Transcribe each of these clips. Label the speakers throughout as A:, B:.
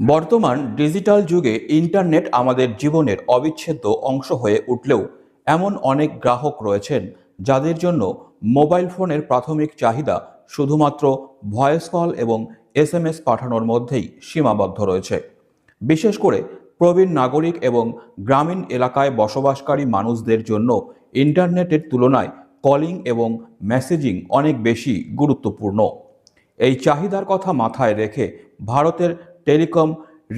A: বর্তমান ডিজিটাল যুগে ইন্টারনেট আমাদের জীবনের অবিচ্ছেদ্য অংশ হয়ে উঠলেও এমন অনেক গ্রাহক রয়েছেন যাদের জন্য মোবাইল ফোনের প্রাথমিক চাহিদা শুধুমাত্র ভয়েস কল এবং এস এম এস পাঠানোর মধ্যেই সীমাবদ্ধ রয়েছে। বিশেষ করে প্রবীণ নাগরিক এবং গ্রামীণ এলাকায় বসবাসকারী মানুষদের জন্য ইন্টারনেটের তুলনায় কলিং এবং মেসেজিং অনেক বেশি গুরুত্বপূর্ণ। এই চাহিদার কথা মাথায় রেখে ভারতের telecom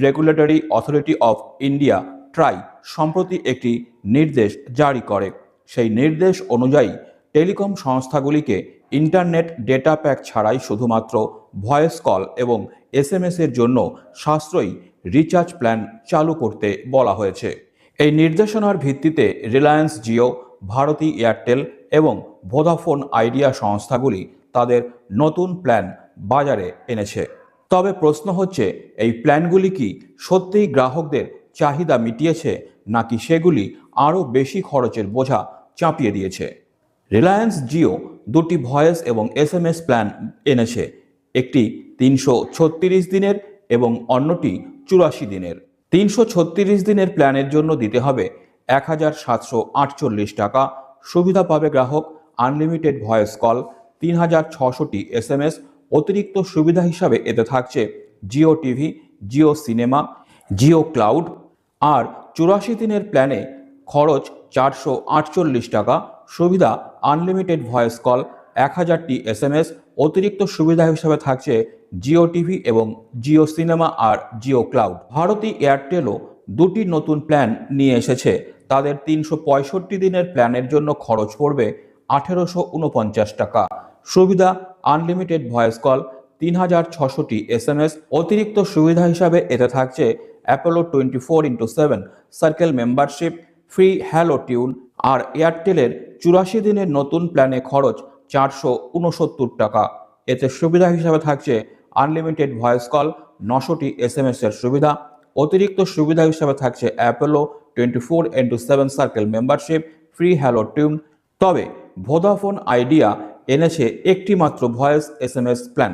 A: regulatory authority of India TRAI সম্প্রতি একটি নির্দেশ জারি করে। সেই নির্দেশ অনুযায়ী টেলিকম সংস্থাগুলিকে ইন্টারনেট ডেটা প্যাক ছাড়াই শুধুমাত্র ভয়েস কল এবং এসএমএস এর জন্য সাশ্রয়ী রিচার্জ প্ল্যান চালু করতে বলা হয়েছে। এই নির্দেশনার ভিত্তিতে রিলায়েন্স জিও ভারতী এয়ারটেল এবং ভোদাফোন আইডিয়া সংস্থাগুলি তাদের নতুন প্ল্যান বাজারে এনেছে। তবে প্রশ্ন হচ্ছে, এই প্ল্যানগুলি কি সত্যিই গ্রাহকদের চাহিদা মিটিয়েছে, নাকি সেগুলি আরও বেশি খরচের বোঝা চাপিয়ে দিয়েছে? রিলায়েন্স জিও দুটি ভয়েস এবং এসএমএস প্ল্যান এনেছে, একটি তিনশো ছত্রিশ দিনের এবং অন্যটি চুরাশি দিনের। তিনশো ছত্রিশ দিনের প্ল্যানের জন্য দিতে হবে এক হাজার সাতশো আটচল্লিশ টাকা। সুবিধা পাবে গ্রাহক আনলিমিটেড ভয়েস কল, তিন হাজার ছশোটি এসএমএস অতিরিক্ত সুবিধা হিসাবে এতে থাকছে Jio TV, Jio cinema, Jio cloud আর চুরাশি দিনের প্ল্যানে খরচ চারশো আটচল্লিশ টাকা। সুবিধা আনলিমিটেড ভয়েস কল, এক হাজারটি এসএমএস অতিরিক্ত সুবিধা হিসাবে থাকছে জিও টিভি এবং জিও সিনেমা আর জিও ক্লাউড। ভারতী এয়ারটেলও দুটি নতুন প্ল্যান নিয়ে এসেছে। তাদের তিনশো পঁয়ষট্টি দিনের প্ল্যানের জন্য খরচ পড়বে আঠেরোশো উনপঞ্চাশ টাকা। সুবিধা আনলিমিটেড ভয়েস কল, তিন হাজার ছশোটি এসএমএস, অতিরিক্ত সুবিধা হিসাবে এতে থাকছে Apollo twenty four into seven circle membership free hello tune আর এয়ারটেলের চুরাশি দিনের নতুন প্ল্যানে খরচ চারশো উনসত্তর টাকা। এতে সুবিধা হিসাবে থাকছে আনলিমিটেড ভয়েস কল, নশোটি এসএমএস এর সুবিধা। অতিরিক্ত সুবিধা হিসাবে থাকছে Apollo twenty four into seven circle membership free hello tune তবে ভোদাফোন আইডিয়া এনেছে একটি মাত্র ভয়েস এসএমএস প্ল্যান।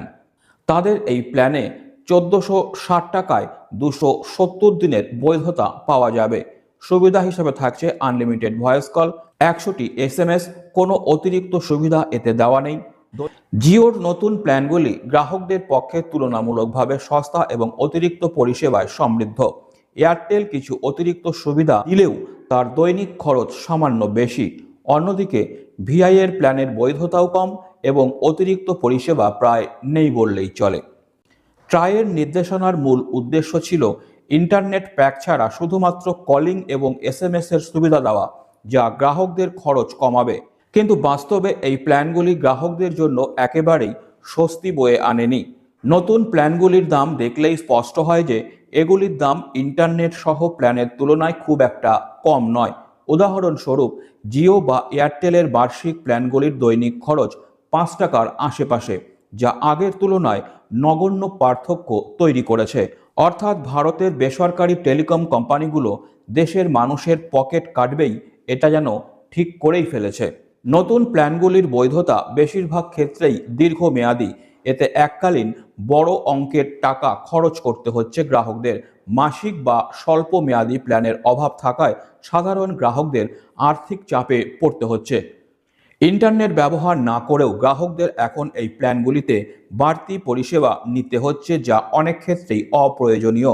A: তাদের এই প্ল্যানে চোদ্দোশো ষাট টাকায় দুশো সত্তর দিনের বৈধতা পাওয়া যাবে। সুবিধা হিসেবে থাকছে আনলিমিটেড ভয়েস কল, একশোটি এসএমএস, কোনো অতিরিক্ত সুবিধা এতে দেওয়া নেই। জিওর নতুন প্ল্যানগুলি গ্রাহকদের পক্ষে তুলনামূলকভাবে সস্তা এবং অতিরিক্ত পরিষেবায় সমৃদ্ধ। এয়ারটেল কিছু অতিরিক্ত সুবিধা দিলেও তার দৈনিক খরচ সামান্য বেশি। অন্যদিকে ভিআই এর প্ল্যানের বৈধতাও কম এবং অতিরিক্ত পরিষেবা প্রায় নেই বললেই চলে। ট্রায়ের নির্দেশনার মূল উদ্দেশ্য ছিল ইন্টারনেট প্যাক ছাড়া শুধুমাত্র কলিং এবং এসএমএস এর সুবিধা দেওয়া, যা গ্রাহকদের খরচ কমাবে। কিন্তু বাস্তবে এই প্ল্যানগুলি গ্রাহকদের জন্য একেবারেই স্বস্তি বয়ে আনেনি। নতুন প্ল্যানগুলির দাম দেখলেই স্পষ্ট হয় যে এগুলির দাম ইন্টারনেট সহ প্ল্যানের তুলনায় খুব একটা কম নয়। উদাহরণস্বরূপ, জিও বা এয়ারটেলের বার্ষিক প্ল্যানগুলির দৈনিক খরচ পাঁচ টাকার আশেপাশে, যা আগের তুলনায় নগণ্য পার্থক্য তৈরি করেছে। অর্থাৎ ভারতের বেসরকারি টেলিকম কোম্পানিগুলো দেশের মানুষের পকেট কাটবেই, এটা যেন ঠিক করেই ফেলেছে। নতুন প্ল্যানগুলির বৈধতা বেশিরভাগ ক্ষেত্রেই দীর্ঘমেয়াদী। এতে এককালীন বড় অঙ্কের টাকা খরচ করতে হচ্ছে গ্রাহকদের। মাসিক বা স্বল্প মেয়াদী প্ল্যানের অভাব থাকায় সাধারণ গ্রাহকদের আর্থিক চাপে পড়তে হচ্ছে। ইন্টারনেট ব্যবহার না করেও গ্রাহকদের এখন এই প্ল্যানগুলিতে বাড়তি পরিষেবা নিতে হচ্ছে যা অনেক ক্ষেত্রেই অপ্রয়োজনীয়।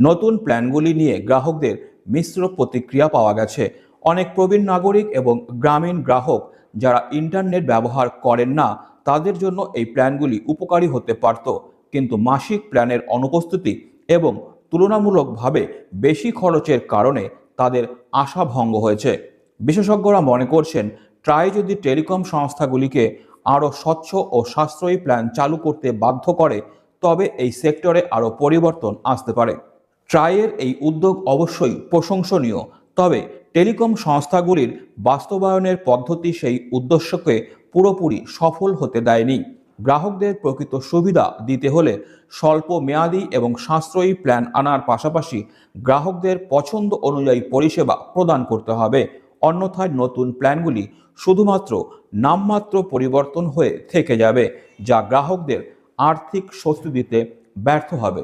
A: নতুন প্ল্যানগুলি নিয়ে গ্রাহকদের মিশ্র প্রতিক্রিয়া পাওয়া গেছে। অনেক প্রবীণ নাগরিক এবং গ্রামীণ গ্রাহক যারা ইন্টারনেট ব্যবহার করেন না তাদের জন্য এই প্ল্যানগুলি উপকারী হতে পারত। কিন্তু মাসিক প্ল্যানের অনুপস্থিতি এবং তুলনামূলকভাবে বেশি খরচের কারণে তাদের আশা ভঙ্গ হয়েছে। বিশেষজ্ঞরা মনে করছেন, ট্রাই যদি টেলিকম সংস্থাগুলিকে আরও স্বচ্ছ ও সাশ্রয়ী প্ল্যান চালু করতে বাধ্য করে, তবে এই সেক্টরে আরও পরিবর্তন আসতে পারে। ট্রাইয়ের এই উদ্যোগ অবশ্যই প্রশংসনীয়, তবে টেলিকম সংস্থাগুলির বাস্তবায়নের পদ্ধতি সেই উদ্দেশ্যকে পুরোপুরি সফল হতে দেয়নি। গ্রাহকদের প্রকৃত সুবিধা দিতে হলে স্বল্প মেয়াদী এবং সাশ্রয়ী প্ল্যান আনার পাশাপাশি গ্রাহকদের পছন্দ অনুযায়ী পরিষেবা প্রদান করতে হবে। অন্যথায় নতুন প্ল্যানগুলি শুধুমাত্র নামমাত্র পরিবর্তন হয়ে থেকে যাবে, যা গ্রাহকদের আর্থিক স্বস্তি দিতে ব্যর্থ হবে।